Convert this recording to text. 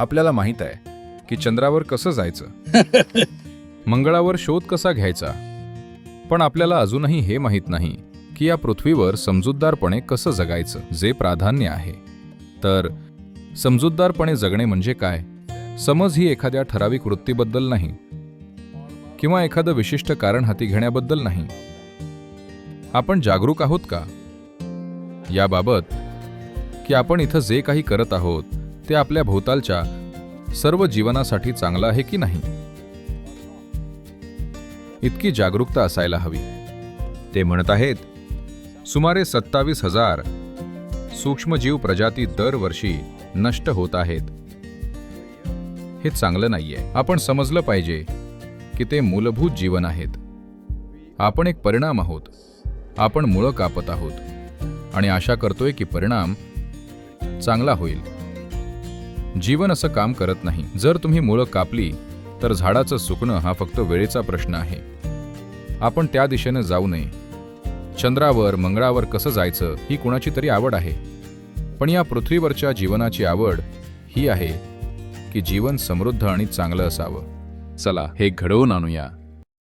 आपल्याला माहीत आहे की चंद्रावर कसं जायचं? मंगळावर शोध कसा घ्यायचा? पण आपल्याला अजूनही हे माहीत नाही की या पृथ्वीवर समजूतदारपणे कसं जगायचं जे प्राधान्य आहे. तर समजूतदारपणे जगणे म्हणजे काय? समज ही एखाद्या ठराविक वृत्तीबद्दल नाही. किंवा एखादं विशिष्ट कारण हाती घेण्याबद्दल नाही. आपण जागरूक आहोत का? याबाबत की आपण इथं जे काही करत आहोत ते आपल्या भोवतालच्या सर्व जीवनासाठी चांगलं आहे की नाही? इतकी जागरूकता असायला हवी. ते म्हणत आहेत सुमारे सत्तावीस हजार सूक्ष्मजीव प्रजाती दरवर्षी नष्ट होत आहेत. हे चांगलं नाहीये. आपण समजलं पाहिजे की ते मूलभूत जीवन आहेत. आपण एक परिणाम आहोत. आपण मुळं कापत आहोत. आणि आशा करतोय की परिणाम चांगला होईल. जीवन असं काम करत नाही. जर तुम्ही मुळं कापली तर झाडाचं सुकणं हा फक्त वेळेचा प्रश्न आहे. आपण त्या दिशेनं जाऊ नये. चंद्रावर मंगळावर कसं जायचं ही कुणाची तरी आवड आहे. पण या पृथ्वीवरच्या जीवनाची आवड ही आहे की जीवन समृद्ध आणि चांगलं असावं. चला हे घडवून आणूया.